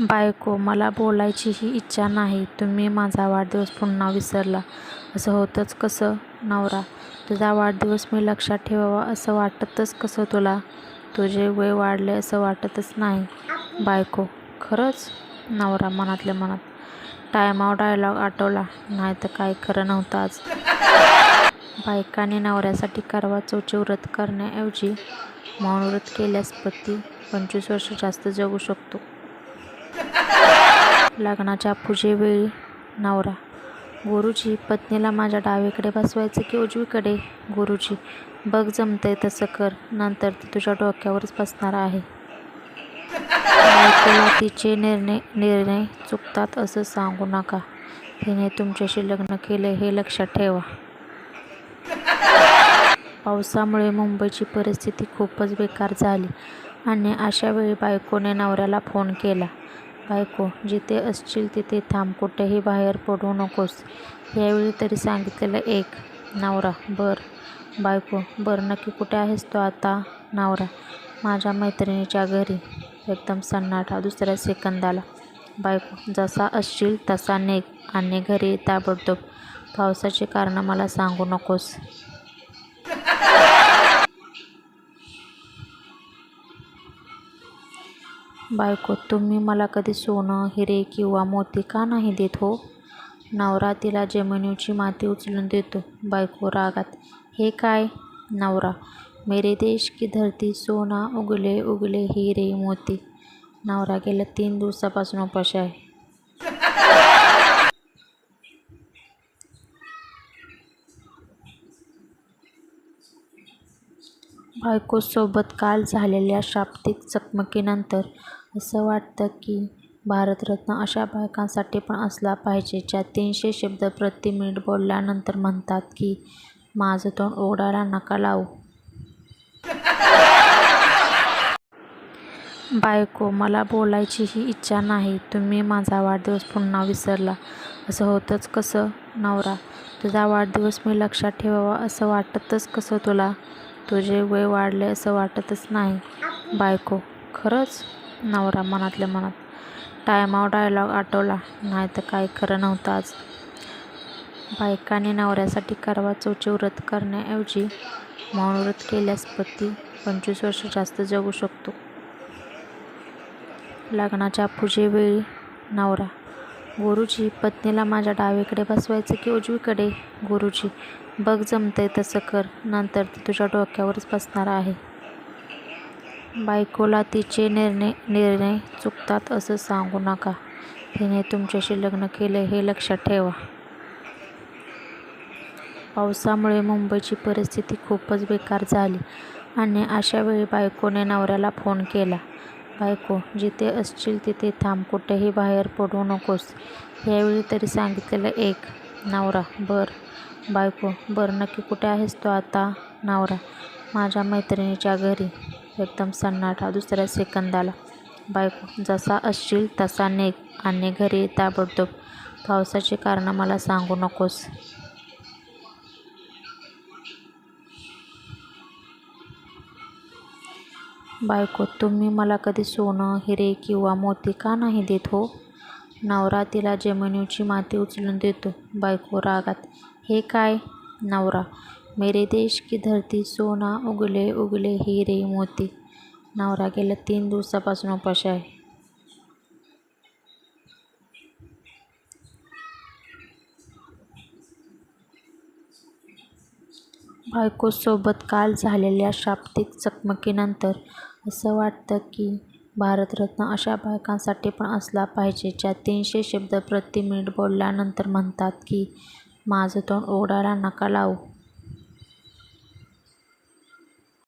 बायको मला बोलायचीही इच्छा नाही. तुम्ही माझा वाढदिवस पुन्हा विसरला. असं होतंच कसं नवरा? तुझा वाढदिवस मी लक्षात ठेवावा असं वाटतंच कसं तुला? तुझे वय वाढले असं वाटतच नाही. बायको खरंच? नवरा मनातल्या मनात. टायमावर डायलॉग आठवला. नाही तर काय खरं नव्हतं आज. बायकाने नवऱ्यासाठी करवा चौचे व्रत करण्याऐवजी मौन व्रत केल्यास पती पंचवीस वर्ष जास्त जगू शकतो. लग्नाच्या पूजेवेळी नवरा. गुरुजी पत्नीला माझ्या डावीकडे बसवायचं की उजवीकडे? गुरुजी बघ जमतंय तसं कर नंतर ती तुझ्या डोक्यावरच बसणार आहे. बायकोला तिचे निर्णय निर्णय चुकतात असं सांगू नका. तिने तुमच्याशी लग्न केले हे लक्षात ठेवा. पावसामुळे मुंबईची परिस्थिती खूपच बेकार झाली आणि अशा वेळी बायकोने नवऱ्याला फोन केला. बायको जिथे असशील तिथे थांब कुठेही बाहेर पडू नकोस. यावेळी तरी सांगितलेलं एक नवरा बर. बायको बरं नक्की कुठे आहेस तो आता? नवरा माझ्या मैत्रिणीच्या घरी. एकदम सन्नाटा दुसऱ्या सेकंदाला. बायको जसा असशील तसा नेक आणि घरी ताबडतोब. पावसाचे कारण मला सांगू नकोस. बायको तुम्ही मला कधी सोनं हिरे किंवा मोती का नाही देत हो? नवरा तिला जमिनीची माती उचलून देतो. बायको रागात हे काय नवरा? मेरे देश की धरती सोना उगले उगले हिरे मोती. नवरा गेल्या तीन दिवसापासून उपाशी आहे. बायकोसोबत काल झालेल्या शाब्दिक चकमकीनंतर असं वाटतं की भारतरत्न अशा बायकांसाठी पण असला पाहिजे ज्या तीनशे शब्द प्रति मिनिट बोलल्यानंतर म्हणतात की माझं तोंड उघडायला नका लावू. बायको मला बोलायचीही इच्छा नाही तुम्ही माझा वाढदिवस पुन्हा विसरला. असं होतंच कसं नवरा? तुझा वाढदिवस मी लक्षात ठेवावा असं वाटतंच कसं तुला? तुझे वय वाढले असं वाटतच नाही. बायको खरंच? नवरा मनातल्या मनात. टायमावर डायलॉग आठवला. नाही तर काय खरं नव्हतं आज. बायकाने नवऱ्यासाठी करवा चौची व्रत करण्याऐवजी मौन व्रत केल्यास पती पंचवीस वर्ष जास्त जगू शकतो. लग्नाच्या पूजेवेळी नवरा गुरुजी पत्नीला माझ्या डावीकडे बसवायचं की उजवीकडे? गुरुजी बघ जमतंय तसं कर नंतर ती तुझ्या डोक्यावरच बसणार आहे. बायकोला तिचे निर्णय निर्णय चुकतात असं सांगू नका. तिने तुमच्याशी लग्न केलं हे लक्षात ठेवा. पावसामुळे मुंबईची परिस्थिती खूपच बेकार झाली आणि अशा वेळी बायकोने नवऱ्याला फोन केला. बायको जिथे असशील तिथे थांब कुठेही बाहेर पडू नकोस. यावेळी तरी सांगितलेलं एक नवरा बर. बायको बरं नक्की कुठे आहेस तो आता? नवरा माझ्या मैत्रिणीच्या घरी. एकदम सन्नाटा दुसऱ्या सेकंदाला. बायको जसा असशील तसा नेक आणि घरी ताबडतोब. पावसाची कारणं मला सांगू नकोस. बायको तुम्ही मला कधी सोनं हिरे किंवा मोती का नाही देत हो? नवरा तिला जमिनीची माती उचलून देतो बायको रागात. हे काय? नवरा. मेरे देश की धरती सोना उगले उगले हिरे मोती. नवरा गेल्या तीन दिवसापासून उपाशी आहे. बायकोसोबत काल झालेल्या शाब्दिक चकमकीनंतर असं वाटतं की भारतरत्न अशा बायकांसाठी पण असला पाहिजे ज्या तीनशे शब्द प्रति मिनिट बोलल्यानंतर म्हणतात की माझं तोंड उघडायला नका लावू.